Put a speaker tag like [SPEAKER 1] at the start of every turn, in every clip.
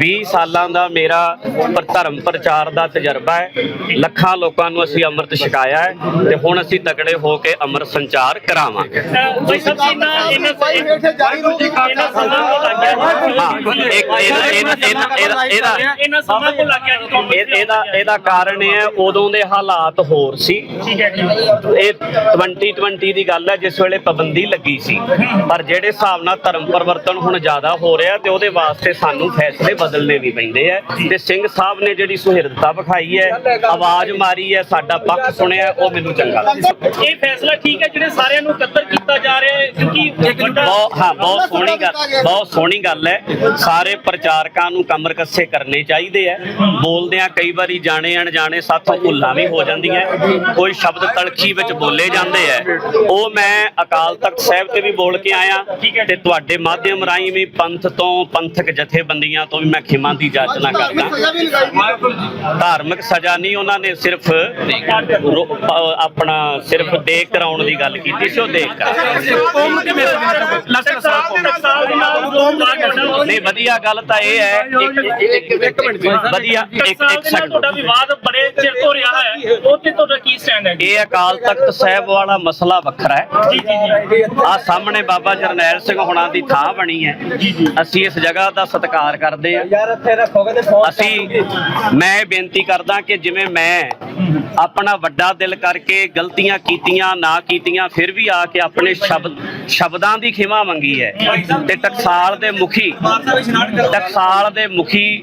[SPEAKER 1] 20 ਸਾਲਾਂ ਦਾ ਮੇਰਾ ਪਰ ਧਰਮ ਪ੍ਰਚਾਰ ਦਾ ਤਜਰਬਾ ਹੈ। ਲੱਖਾਂ ਲੋਕਾਂ ਨੂੰ ਅਸੀਂ ਅੰਮ੍ਰਿਤ ਛਕਾਇਆ ਹੈ ਤੇ ਹੁਣ ਅਸੀਂ ਤਕੜੇ ਹੋ ਕੇ ਅੰਮ੍ਰਿਤ ਸੰਚਾਰ ਕਰਾਵਾਂਗੇ। ਇਹਦਾ ਇਹਦਾ ਕਾਰਨ ਇਹ ਹੈ ਉਦੋਂ ਦੇ ਹਾਲਾਤ ਹੋਰ ਸੀ।
[SPEAKER 2] ਠੀਕ ਹੈ ਜੀ।
[SPEAKER 1] ਇਹ 2020 ਦੀ ਗੱਲ ਹੈ ਜਿਸ ਵੇਲੇ ਪਾਬੰਦੀ ਲੱਗੀ ਸੀ। ਪਰ ਜਿਹੜੇ ਹਿਸਾਬ ਨਾਲ ਧਰਮ ਪਰਿਵਰਤਨ ਹੁਣ ਜ਼ਿਆਦਾ ਹੋ ਰਿਹਾ ਤੇ ਉਹਦੇ ਵਾਸਤੇ ਸਾਨੂੰ ਫੈਸਲੇ ਬਦਲਣੇ ਵੀ ਪੈਂਦੇ ਆ। ਤੇ ਸਿੰਘ ਸਾਹਿਬ ਨੇ ਜਿਹੜੀ ਸੁਹਿਰਦਤਾ ਵਿਖਾਈ ਹੈ ਆਵਾਜ਼ ਮਾਰੀ ਹੈ ਸਾਡਾ ਪੱਖ ਸੁਣਿਆ ਉਹ ਮੈਨੂੰ ਚੰਗਾ ਲੱਗਾ
[SPEAKER 2] ਇਹ ਫੈਸਲਾ ਠੀਕ ਹੈ ਜਿਹੜੇ ਸਾਰਿਆਂ ਨੂੰ ਇਕੱਤਰ ਕੀਤਾ ਜਾ ਰਿਹਾ ਹੈ ਕਿਉਂਕਿ ਵੱਡਾ
[SPEAKER 1] ਬਹੁਤ ਹਾਂ ਬਹੁਤ ਸੋਹਣੀ ਗੱਲ ਬਹੁਤ ਸੋਹਣੀ ਗੱਲ ਹੈ ਸਾਰੇ ਪ੍ਰਚਾਰਕਾਂ ਨੂੰ ਕਮਰ ਕੱਸੇ ਕਰਨੇ ਚਾਹੀਦੇ ਆ ਬੋਲਦਿਆਂ ਕਈ ਵਾਰੀ ਜਾਣੇ ਅਣਜਾਣੇ ਸਾਥੋਂ ਭੁੱਲਾਂ ਵੀ ਹੋ ਜਾਂਦੀਆਂ ਕੋਈ ਸ਼ਬਦ ਤਲਖੀ ਵਿੱਚ ਬੋਲੇ ਜਾਂਦੇ ਆ ਉਹ ਮੈਂ ਅਕਾਲ ਤਖਤ ਸਾਹਿਬ ਤੇ ਵੀ ਬੋਲ ਕੇ ਆਇਆ ਤੇ ਤੁਹਾਡੇ ਮਾਧਿਅਮ ਰਾਹੀਂ ਵੀ ਪੰਥ ਤੋਂ ਪੰਥਕ ਜਥੇਬੰਦੀਆਂ ਤੋਂ ਵੀ ਮੈਂ ਖਿਮਾ ਦੀ ਜਾਚਨਾ ਕਰਦਾ। ਧਾਰਮਿਕ ਸਜ਼ਾ ਨਹੀਂ ਉਹਨਾਂ ਨੇ ਸਿਰਫ ਆਪਣਾ ਸਿਰਫ ਦੇਖ ਕਰਾਉਣ ਦੀ ਗੱਲ ਕੀਤੀ ਸੀ ਉਹ ਦੇਖ ਕਰਾ ਨਹੀਂ ਵਧੀਆ ਗੱਲ ਤਾਂ ਇਹ ਹੈ। ਇੱਕ ਇੱਕ ਇੱਕ ਮਿੰਟ ਵਧੀਆ ਇੱਕ ਇੱਕ
[SPEAKER 2] ਨਾਲ ਤੁਹਾਡਾ
[SPEAKER 1] ਸੈਕਿੰਡ
[SPEAKER 2] ਵਿਵਾਦ ਬੜੇ ਚਿਰ ਤੋਂ ਰਿਹਾ ਹੈ। ਉਹ ਤੇ ਤੁਹਾਡਾ ਕੀ ਸਟੈਂਡ ਹੈ ਜੀ?
[SPEAKER 1] ਇਹ ਅਕਾਲ ਤਖਤ ਸਾਹਿਬ ਵਾਲਾ ਮਸਲਾ ਵੱਖਰਾ ਹੈ।
[SPEAKER 2] ਜੀ ਜੀ
[SPEAKER 1] ਆ ਸਾਹਮਣੇ ਬਾਬਾ ਜਰਨੈਲ ਸਿੰਘ ਹੁਣਾਂ ਦੀ ਥਾਂ ਬਣੀ ਹੈ। ਅਸੀਂ ਇਸ ਜਗ੍ਹਾ ਦਾ ਸਤਿਕਾਰ ਕਰਦੇ ਹਾਂ।
[SPEAKER 3] ਯਾਰ ਇੱਥੇ ਰੱਖੋਗੇ ਤੇ ਫੋਨ
[SPEAKER 1] ਅਸੀਂ ਮੈਂ ਇਹ ਬੇਨਤੀ ਕਰਦਾ ਕਿ ਜਿਵੇਂ ਮੈਂ ਆਪਣਾ ਵੱਡਾ ਦਿਲ ਕਰਕੇ ਗਲਤੀਆਂ ਕੀਤੀਆਂ ਨਾ ਕੀਤੀਆਂ ਫਿਰ ਵੀ ਆ ਕੇ ਆਪਣੇ ਸ਼ਬਦ ਸ਼ਬਦਾਂ ਦੀ ਖਿਮਾ ਮੰਗੀ ਹੈ। ਤੇ ਟਕਸਾਲ ਦੇ ਮੁਖੀ ਟਕਸਾਲ ਦੇ ਮੁਖੀ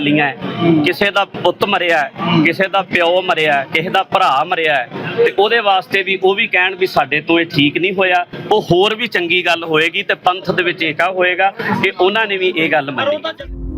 [SPEAKER 1] ਚੱਲੀਆਂ ਕਿਸੇ ਦਾ ਪੁੱਤ ਮਰਿਆ ਕਿਸੇ ਦਾ ਪਿਓ ਮਰਿਆ ਕਿਸੇ ਦਾ ਭਰਾ ਮਰਿਆ ਤੇ ਉਹਦੇ ਵਾਸਤੇ ਵੀ ਉਹ ਵੀ ਕਹਿਣ ਵੀ ਸਾਡੇ ਤੋਂ ਇਹ ਠੀਕ ਨਹੀਂ ਹੋਇਆ। ਉਹ ਹੋਰ ਵੀ ਚੰਗੀ ਗੱਲ ਹੋਏਗੀ ਤੇ ਪੰਥ ਦੇ ਵਿੱਚ ਏਕਾ ਹੋਏਗਾ ਕਿ ਉਹਨਾਂ ਨੇ ਵੀ ਇਹ ਗੱਲ
[SPEAKER 2] ਪਰ
[SPEAKER 1] ਮੰਨੀ।